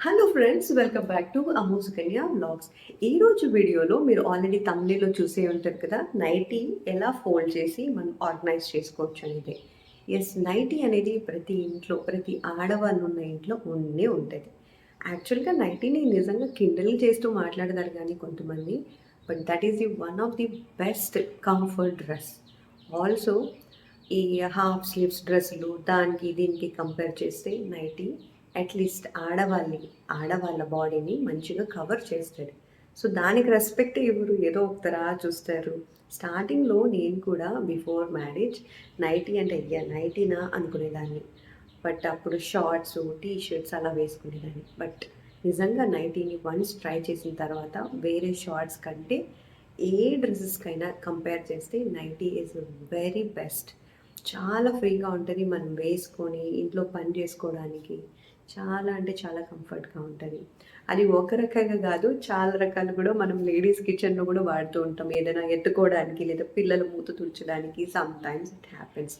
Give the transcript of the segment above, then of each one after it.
Hello friends welcome back to అమో Sukanya blogs ఈరోజు వీడియోలో మీరు ఆల్రెడీ తమిళలో చూసే ఉంటారు కదా నైటీ ఎలా ఫోల్డ్ చేసి మనం ఆర్గనైజ్ చేసుకోవచ్చు అనేది. ఎస్ నైటీ అనేది ప్రతి ఇంట్లో ప్రతి ఆడవాళ్ళు ఉన్న ఇంట్లో ఉండే ఉంటుంది. యాక్చువల్గా నైటీని నిజంగా కిండల్ చేస్తూ మాట్లాడతారు కానీ కొంతమంది but that is the one of the best comfort dress also ఈ హాఫ్ స్లీవ్స్ డ్రెస్సులు దానికి దీనికి కంపేర్ చేస్తే నైటీ అట్లీస్ట్ ఆడవాళ్ళని ఆడవాళ్ళ బాడీని మంచిగా కవర్ చేస్తాడు. సో దానికి రెస్పెక్ట్ ఇవ్వరు ఏదో ఒకతరా చూస్తారు. స్టార్టింగ్లో నేను కూడా బిఫోర్ మ్యారేజ్ నైటీ అంటే అయ్యా నైటీనా అనుకునేదాన్ని. బట్ అప్పుడు షార్ట్స్ టీ షర్ట్స్ అలా వేసుకునేదాన్ని. బట్ నిజంగా నైటీని వన్స్ ట్రై చేసిన తర్వాత వేరే షార్ట్స్ కంటే ఏ డ్రెస్సెస్కైనా కంపేర్ చేస్తే నైటీ ఈజ్ వెరీ బెస్ట్ చాలా ఫ్రీగా ఉంటుంది మనం వేసుకొని ఇంట్లో పని చేసుకోవడానికి. చాలా అంటే చాలా కంఫర్ట్గా ఉంటుంది. అది ఒక రకంగా కాదు చాలా రకాలు కూడా మనం లేడీస్ కిచెన్లో కూడా వాడుతూ ఉంటాం. ఏదైనా ఎత్తుకోవడానికి లేదా పిల్లలు మూత తుడచడానికి సమ్ టైమ్స్ ఇట్ హ్యాపెన్స్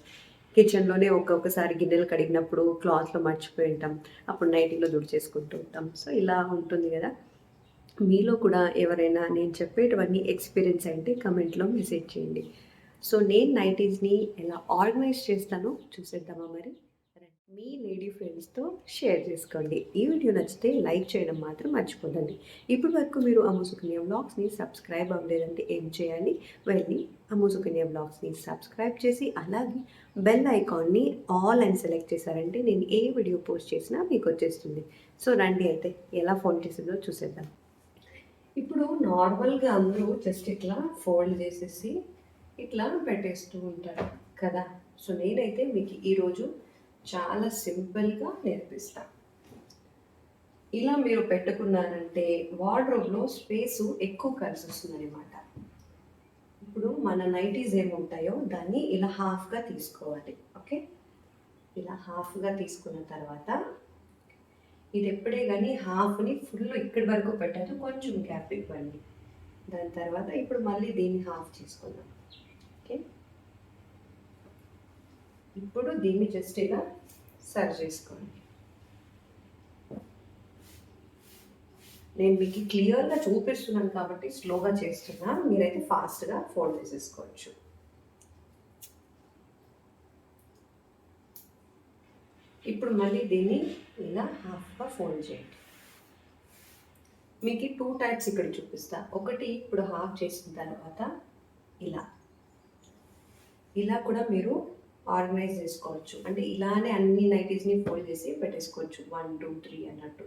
కిచెన్లోనే ఒక్కొక్కసారి గిన్నెలు కడిగినప్పుడు క్లాత్లో మర్చిపోయి ఉంటాం. అప్పుడు నైటీలో దుడిచేసుకుంటూ ఉంటాం. సో ఇలా ఉంటుంది కదా. మీలో కూడా ఎవరైనా నేను చెప్పేటివన్నీ ఎక్స్పీరియన్స్ అయితే కమెంట్లో మెసేజ్ చేయండి. సో నేను నైటీస్ని ఎలా ఆర్గనైజ్ చేస్తానో చూసేద్దామా మరి? మీ లేడీ ఫ్రెండ్స్తో షేర్ చేసుకోండి. ఈ వీడియో నచ్చితే లైక్ చేయడం మాత్రం మర్చిపోదండి ఇప్పటి వరకు మీరు అమ్ముసుకునే బ్లాగ్స్ని సబ్స్క్రైబ్ అవ్వలేదంటే ఏం చేయాలి? వెళ్ళి అమ్ముసుకునే బ్లాగ్స్ని సబ్స్క్రైబ్ చేసి అలాగే బెల్ ఐకాన్ని ఆల్ అని సెలెక్ట్ చేశారంటే నేను ఏ వీడియో పోస్ట్ చేసినా మీకు వచ్చేస్తుంది. సో రండి అయితే ఎలా ఫోన్ చేసిందో చూసేద్దాం. ఇప్పుడు నార్మల్గా అందరూ జస్ట్ ఇట్లా ఫోల్డ్ చేసేసి ఇట్లా పెట్టేస్తూ ఉంటారు కదా. సో నేనైతే మీకు ఈరోజు చాలా సింపుల్గా నేర్పిస్తాను ఇలా మీరు పెట్టుకున్నారంటే వార్డ్రోబ్లో స్పేసు ఎక్కువ కలిసి వస్తుందన్నమాట ఇప్పుడు మన నైటీస్ ఏముంటాయో దాన్ని ఇలా హాఫ్గా తీసుకోవాలి. ఓకే? ఇలా హాఫ్గా తీసుకున్న తర్వాత ఇది ఎప్పుడే కానీ హాఫ్ని ఫుల్ ఇక్కడి వరకు పెట్టదు కొంచెం గ్యాప్ ఇవ్వండి. దాని తర్వాత ఇప్పుడు మళ్ళీ దీన్ని హాఫ్ చేసుకుందాం. ఓకే? ఇప్పుడు దీన్ని జస్ట్ ఇలా సర్వ్ చేసుకోండి నేను మీకు క్లియర్గా చూపిస్తున్నాను కాబట్టి స్లోగా చేస్తున్నా. మీరైతే ఫాస్ట్గా ఫోల్డ్ చేసేసుకోవచ్చు. ఇప్పుడు మళ్ళీ దీన్ని ఇలా హాఫ్గా ఫోల్డ్ చేయండి. మీకు టూ టైప్స్ ఇక్కడ చూపిస్తా. ఒకటి ఇప్పుడు హాఫ్ చేసిన తర్వాత ఇలా. ఇలా కూడా మీరు ఆర్గనైజ్ చేసుకోవచ్చు. అంటే ఇలానే అన్ని నైటీస్ని ఫోల్డ్ చేసి పెట్టేసుకోవచ్చు. వన్ టూ త్రీ అన్నట్టు.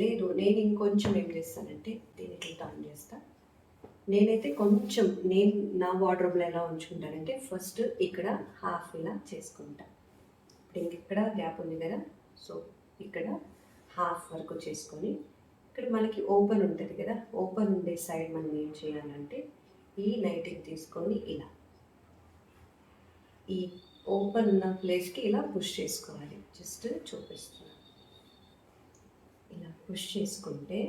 లేదు నేను ఇంకొంచెం ఏం చేస్తానంటే దీనికి టర్న్ చేస్తా. నేనైతే కొంచెం నేను నా వార్డ్రోబ్లో ఎలా ఉంచుకుంటానంటే ఫస్ట్ ఇక్కడ హాఫ్ ఇలా చేసుకుంటా. దీనికి ఇక్కడ గ్యాప్ ఉంది కదా సో ఇక్కడ హాఫ్ వరకు చేసుకొని ఇక్కడ మనకి ఓపెన్ ఉంటుంది కదా ఓపెన్ ఉండే సైడ్ మనం ఏం చేయాలంటే ఈ నైటింగ్ తీసుకొని ఇలా. ఈ ఓపెన్ ఉన్న ప్లేస్కి ఇలా పుష్ చేసుకోవాలి. జస్ట్ చూపిస్తున్నాను ఇలా పుష్ చేసుకుంటే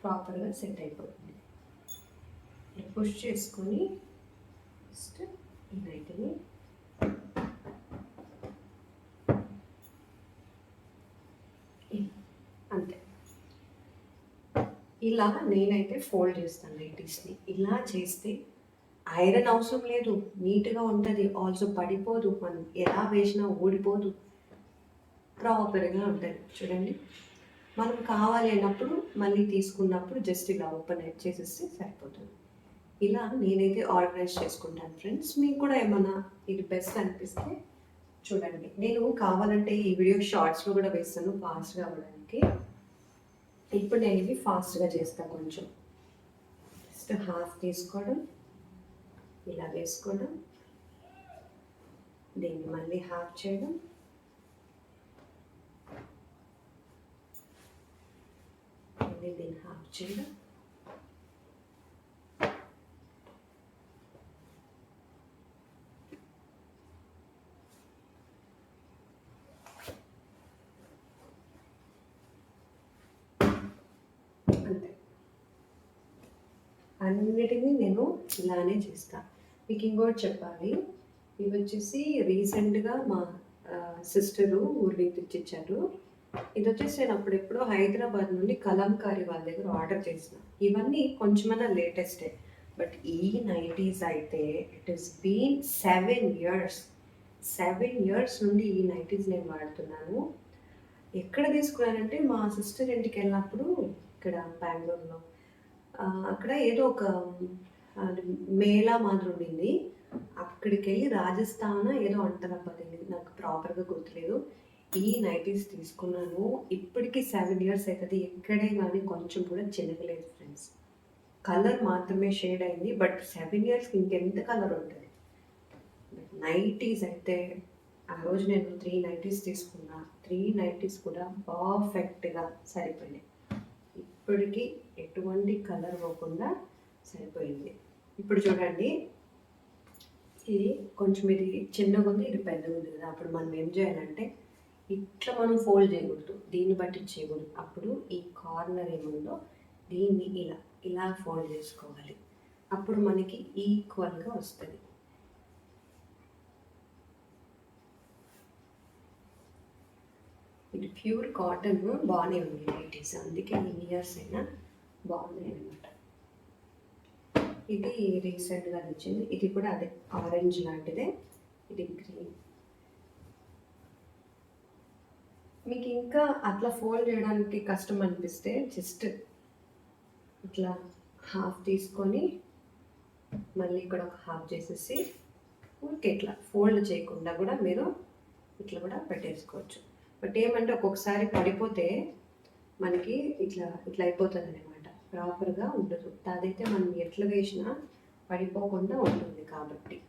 ప్రాపర్గా సెట్ అయిపోతుంది. ఇలా పుష్ చేసుకొని జస్ట్ ఈ నైట్ని అంతే. ఇలా నేనైతే ఫోల్డ్ చేస్తాను నైటీస్ని ఇలా చేస్తే ఐరన్ అవసరం లేదు నీట్గా ఉంటుంది ఆల్సో పడిపోదు మనం ఎలా వేసినా ఊడిపోదు. ప్రాపర్గా ఉంటుంది చూడండి. మనం కావాలి అన్నప్పుడు మళ్ళీ తీసుకున్నప్పుడు జస్ట్ ఇలా ఓపెన్ చేసేస్తే సరిపోతుంది. ఇలా నేనైతే ఆర్గనైజ్ చేసుకుంటాను ఫ్రెండ్స్ మీకు కూడా ఏమన్నా ఇది బెస్ట్ అనిపిస్తే చూడండి. నేను కావాలంటే ఈ వీడియో షార్ట్స్లో కూడా వేస్తాను ఫాస్ట్గా అవ్వడానికి. ఇప్పుడు నేను ఇవి ఫాస్ట్గా చేస్తాను కొంచెం. జస్ట్ హాఫ్ తీసుకోవడం. ఇలా వేసుకోవడం. దీన్ని మళ్ళీ హాఫ్ చేయడం. మళ్ళీ దీన్ని హాఫ్ చేయడం. అంతే. అన్నిటినీ నేను ఇలానే చేస్తాను మీకు ఇంకోటి చెప్పాలి. ఇవి వచ్చేసి రీసెంట్గా మా సిస్టరు ఊరి నుంచి తెచ్చిచ్చారు. ఇది వచ్చేసి నేను అప్పుడెప్పుడో హైదరాబాద్ నుండి కలంకారీ వాళ్ళ దగ్గర ఆర్డర్ చేసిన. ఇవన్నీ కొంచెమైనా లేటెస్టే. బట్ ఈ నైటీస్ అయితే it is been seven years. Seven years నుండి ఈ నైటీస్ నేను వాడుతున్నాను. ఎక్కడ తీసుకున్నానంటే మా సిస్టర్ ఇంటికి వెళ్ళినప్పుడు ఇక్కడ బెంగళూరులో. అక్కడ ఏదో ఒక మేళా మాత్రం ఉండింది. అక్కడికి వెళ్ళి రాజస్థాన్ ఏదో అంటారు అబ్బా తెలియదు నాకు ప్రాపర్గా గుర్తులేదు. ఈ నైటీస్ తీసుకున్నాను. ఇప్పటికీ సెవెన్ ఇయర్స్ అవుతుంది ఎక్కడే కానీ కొంచెం కూడా చిన్నగలేదు ఫ్రెండ్స్. కలర్ మాత్రమే షేడ్ అయింది. బట్ సెవెన్ ఇయర్స్కి ఇంకెంత కలర్ ఉంటుంది? నైటీస్ అయితే ఆ రోజు నేను త్రీ నైటీస్ తీసుకున్నా. త్రీ నైటీస్ కూడా పర్ఫెక్ట్గా సరిపోయినాయి. ఇప్పటికీ ఎటువంటి కలర్ పోకుండా సరిపోయింది. ఇప్పుడు చూడండి. ఇది కొంచెం ఇది చిన్నగా ఉంది ఇది పెద్దగా ఉంది కదా. అప్పుడు మనం ఏం చేయాలంటే ఇట్లా మనం ఫోల్డ్ చేయకూడదు. దీన్ని బట్టి చేయకూడదు. అప్పుడు ఈ కార్నర్ ఏముందో దీన్ని ఇలా ఇలా ఫోల్డ్ చేసుకోవాలి. అప్పుడు మనకి ఈక్వల్గా వస్తుంది. ఇది ప్యూర్ కాటన్ బాగానే ఉంది. నైటీస్ అందుకే ఇయర్స్ అయినా బాగున్నాయి అనమాట ఇది రీసెంట్గా వచ్చింది. ఇది కూడా అదే ఆరెంజ్ లాంటిదే. ఇది గ్రీన్ మీకు ఇంకా అట్లా ఫోల్డ్ చేయడానికి కష్టం అనిపిస్తే జస్ట్ ఇట్లా హాఫ్ తీసుకొని మళ్ళీ ఇక్కడ ఒక హాఫ్ చేసేసి ఊరికే ఇట్లా ఫోల్డ్ చేయకుండా కూడా మీరు ఇట్లా కూడా పెట్టేసుకోవచ్చు. బట్ ఏమంటే ఒక్కొక్కసారి పడిపోతే మనకి ఇట్లా ఇట్లా అయిపోతుంది అనమాట ప్రాపర్గా ఉండదు. అదైతే మనం ఎట్లా వేసినా పడిపోకుండా ఉంటుంది కాబట్టి.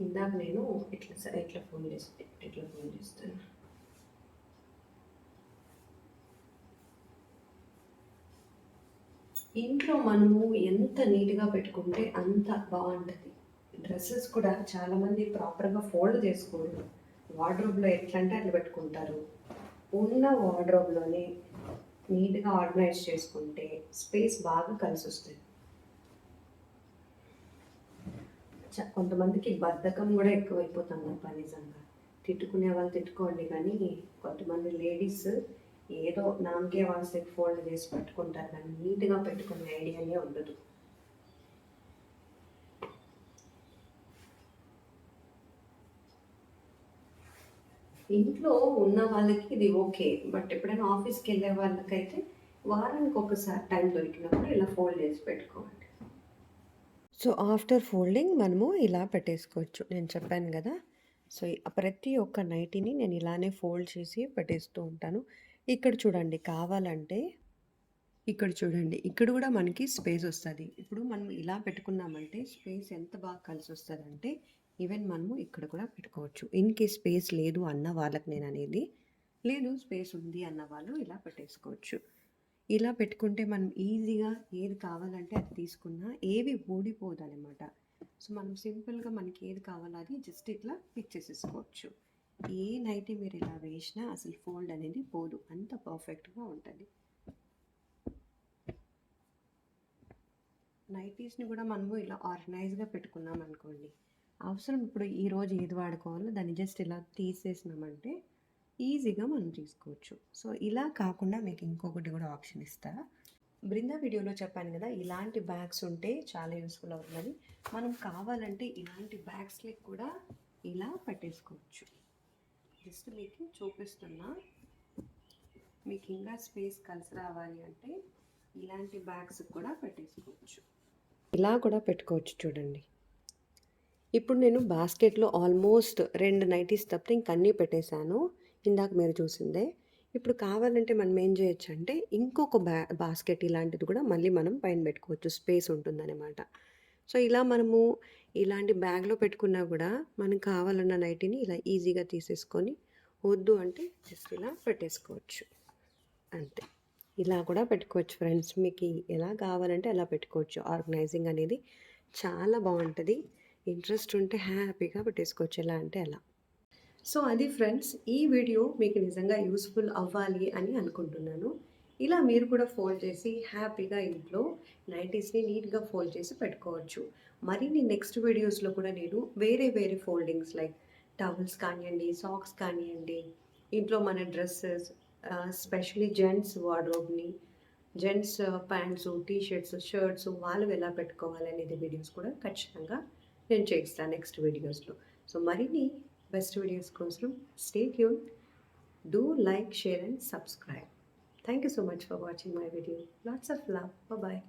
ఇందాక నేను ఇట్లా స- ఇట్లా ఫోన్ చేస్తే ఇట్లా ఫోన్ చేస్తాను. ఇంట్లో మనము ఎంత నీట్గా పెట్టుకుంటే అంత బాగుంటుంది. డ్రెస్సెస్ కూడా చాలామంది ప్రాపర్గా ఫోల్డ్ చేసుకోరు. వార్డ్రోబ్లో ఎట్లా అంటే అట్లా పెట్టుకుంటారు. ఉన్న వార్డ్రోబ్లోనే నీట్గా ఆర్గనైజ్ చేసుకుంటే స్పేస్ బాగా కలిసి వస్తుంది చ- కొంతమందికి బద్ధకం కూడా ఎక్కువైపోతుంది అబ్బా నిజంగా. తిట్టుకునే వాళ్ళు తిట్టుకోండి కానీ కొంతమంది లేడీస్ ఏదో నామకే వాస్తే ఫోల్డ్ చేసి పెట్టుకుంటారు కానీ నీట్గా పెట్టుకునే ఐడియానే ఉండదు. ఇంట్లో ఉన్న వాళ్ళకి ఇది ఓకే. బట్ ఎప్పుడైనా ఆఫీస్కి వెళ్ళే వాళ్ళకైతే వారానికి ఒకసారి టైం దొరికినప్పుడు ఇలా ఫోల్డ్ చేసి పెట్టుకోవాలి. సో ఆఫ్టర్ ఫోల్డింగ్ మనము ఇలా పెట్టేసుకోవచ్చు. నేను చెప్పాను కదా. సో ప్రతి ఒక్క నైటీని నేను ఇలానే ఫోల్డ్ చేసి పెట్టేస్తూ ఉంటాను. ఇక్కడ చూడండి కావాలంటే ఇక్కడ చూడండి ఇక్కడ కూడా మనకి స్పేస్ వస్తుంది. ఇప్పుడు మనం ఇలా పెట్టుకున్నామంటే స్పేస్ ఎంత బాగా కలిసి వస్తుంది అంటే ఈవెన్ మనము ఇక్కడ కూడా పెట్టుకోవచ్చు. ఇన్ కేస్ స్పేస్ లేదు అన్న వాళ్ళకి నేను అనేది లేదు స్పేస్ ఉంది అన్న వాళ్ళు ఇలా పెట్టేసుకోవచ్చు. ఇలా పెట్టుకుంటే మనం ఈజీగా ఏది కావాలంటే అది తీసుకున్నా ఏవి ఊడిపోదు అనమాట సో మనం సింపుల్గా మనకి ఏది కావాలో అది జస్ట్ ఇట్లా పిక్ చేసేసుకోవచ్చు. ఏ నైటీ మీరు ఇలా వేసినా అసలు ఫోల్డ్ అనేది పోదు. అంత పర్ఫెక్ట్గా ఉంటుంది. నైటీస్ని కూడా మనము ఇలా ఆర్గనైజ్గా పెట్టుకున్నాం అనుకోండి అవసరం ఇప్పుడు ఈరోజు ఏది వాడుకోవాలో దాన్ని జస్ట్ ఇలా తీసేసినామంటే ఈజీగా మనం తీసుకోవచ్చు. సో ఇలా కాకుండా మీకు ఇంకొకటి కూడా ఆప్షన్ ఇస్తా. బృందా వీడియోలో చెప్పాను కదా ఇలాంటి బ్యాగ్స్ ఉంటే చాలా యూస్ఫుల్ అవుతుందని మనం కావాలంటే ఇలాంటి బ్యాగ్స్కి కూడా ఇలా పెట్టేసుకోవచ్చు. జస్ట్ మీకు చూపిస్తున్నా. మీకు ఇంకా స్పేస్ కలిసి రావాలి అంటే ఇలాంటి బ్యాగ్స్ కూడా పెట్టేసుకోవచ్చు. ఇలా కూడా పెట్టుకోవచ్చు చూడండి. ఇప్పుడు నేను బాస్కెట్లో ఆల్మోస్ట్ రెండు నైటీస్ తప్పితే ఇంక అన్నీ పెట్టేశాను. ఇందాక మీరు చూసిందే. ఇప్పుడు కావాలంటే మనం ఏం చేయొచ్చు అంటే ఇంకొక బ్యా బాస్కెట్ ఇలాంటిది కూడా మళ్ళీ మనం పైన పెట్టుకోవచ్చు. స్పేస్ ఉంటుందన్నమాట. సో ఇలా మనము ఇలాంటి బ్యాగ్లో పెట్టుకున్నా కూడా మనకు కావాలన్న నైటీని ఇలా ఈజీగా తీసేసుకొని వద్దు అంటే జస్ట్ ఇలా పెట్టేసుకోవచ్చు. అంతే. ఇలా కూడా పెట్టుకోవచ్చు ఫ్రెండ్స్. మీకు ఎలా కావాలంటే అలా పెట్టుకోవచ్చు. ఆర్గనైజింగ్ అనేది చాలా బాగుంటుంది. ఇంట్రెస్ట్ ఉంటే హ్యాపీగా పెట్టేసుకోవచ్చు ఎలా అంటే అలా. సో అది ఫ్రెండ్స్ ఈ వీడియో మీకు నిజంగా యూస్ఫుల్ అవ్వాలి అని అనుకుంటున్నాను. ఇలా మీరు కూడా ఫోల్డ్ చేసి హ్యాపీగా ఇంట్లో నైంటీస్ని నీట్గా ఫోల్డ్ చేసి పెట్టుకోవచ్చు. మరిన్ని నెక్స్ట్ వీడియోస్లో కూడా నేను వేరే వేరే ఫోల్డింగ్స్ లైక్ టవల్స్ కానివ్వండి సాక్స్ కానివ్వండి ఇంట్లో మన dresses specially gents వార్డ్రోబ్ని gents pants T shirts shirts వాళ్ళు ఎలా పెట్టుకోవాలి అనేది వీడియోస్ కూడా ఖచ్చితంగా నేను చేయిస్తాను నెక్స్ట్ వీడియోస్లో సో మరిన్ని బెస్ట్ వీడియోస్ కోసం stay tune do like share and subscribe thank you so much for watching my video lots of love bye